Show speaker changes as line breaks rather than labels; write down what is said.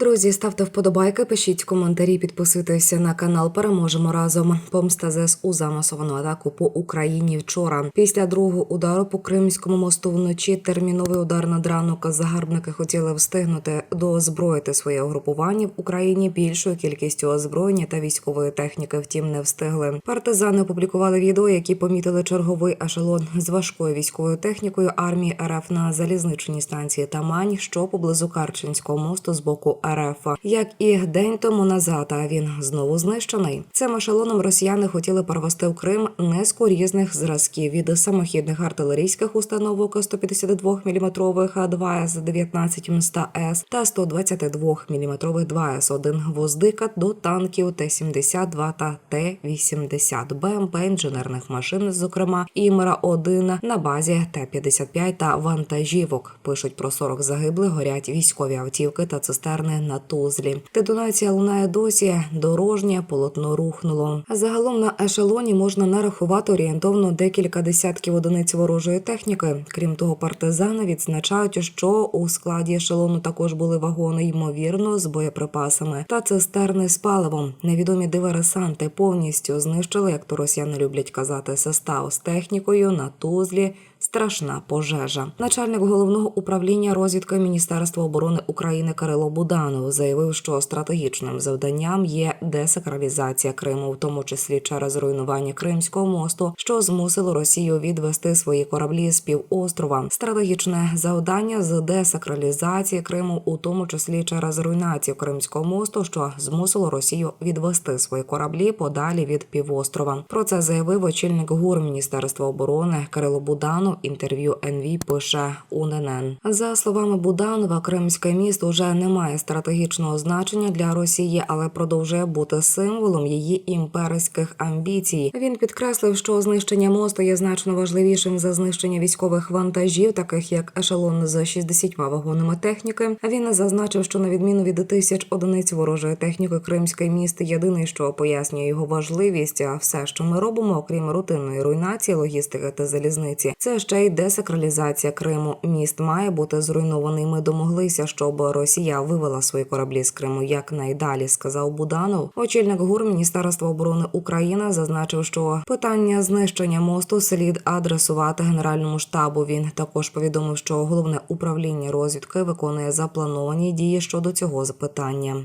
Друзі, ставте вподобайки, пишіть коментарі, підписуйтеся на канал. Переможемо разом. Помста ЗСУ за масовану атаку по Україні вчора. Після другого удару по Кримському мосту вночі терміновий удар над ранок. Загарбники хотіли встигнути доозброїти своє угрупування в Україні більшою кількістю озброєння та військової техніки. Втім, не встигли. Партизани опублікували відео, які помітили черговий ешелон з важкою військовою технікою армії РФ на залізничній станції Тамань, що поблизу Карченського мосту з боку РФ. Як і день тому назад, а він знову знищений. Цим ешелоном росіяни хотіли перевести в Крим низку різних зразків від самохідних артилерійських установок 152 мм 2 с 19 100 с та 122 мм 2 с 1 воздика до танків Т-72 та Т-80 БМП інженерних машин, зокрема Імера 1 на базі Т-55 та вантажівок. Пишуть про 40 загиблих, горять військові автівки та цистерни на Тузлі. Детонація лунає досі. Дорожнє полотно рухнуло. Загалом на ешелоні можна нарахувати орієнтовно декілька десятків одиниць ворожої техніки. Крім того, партизани відзначають, що у складі ешелону також були вагони, ймовірно, з боєприпасами та цистерни з паливом. Невідомі диверсанти повністю знищили, як то росіяни люблять казати, состав з технікою на Тузлі. Страшна пожежа. Начальник головного управління розвідки Міністерства оборони України Кирило Буданов заявив, що стратегічним завданням є десакралізація Криму, в тому числі через руйнування Кримського мосту, що змусило Росію відвести свої кораблі з півострова. Стратегічне завдання з десакралізації Криму, у тому числі через руйнацію Кримського мосту, що змусило Росію відвести свої кораблі подалі від півострова. Про це заявив очільник ГУР Міністерства оборони Кирило Буданов. Інтерв'ю НВ пише УНН. За словами Буданова, Кримське місто вже не має стратегічного значення для Росії, але продовжує бути символом її імперських амбіцій. Він підкреслив, що знищення мосту є значно важливішим за знищення військових вантажів, таких як ешелон з 60 вагонами техніки. Він зазначив, що на відміну від тисяч одиниць ворожої техніки, Кримське місто єдине, що пояснює його важливість. А все, що ми робимо, окрім рутинної руйнації, логістики та залізниці, це ще й десакралізація Криму. Міст має бути зруйнований. Ми домоглися, щоб Росія вивела свої кораблі з Криму якнайдалі, сказав Буданов. Очільник гур Міністерства оборони України зазначив, що питання знищення мосту слід адресувати генеральному штабу. Він також повідомив, що головне управління розвідки виконує заплановані дії щодо цього запитання.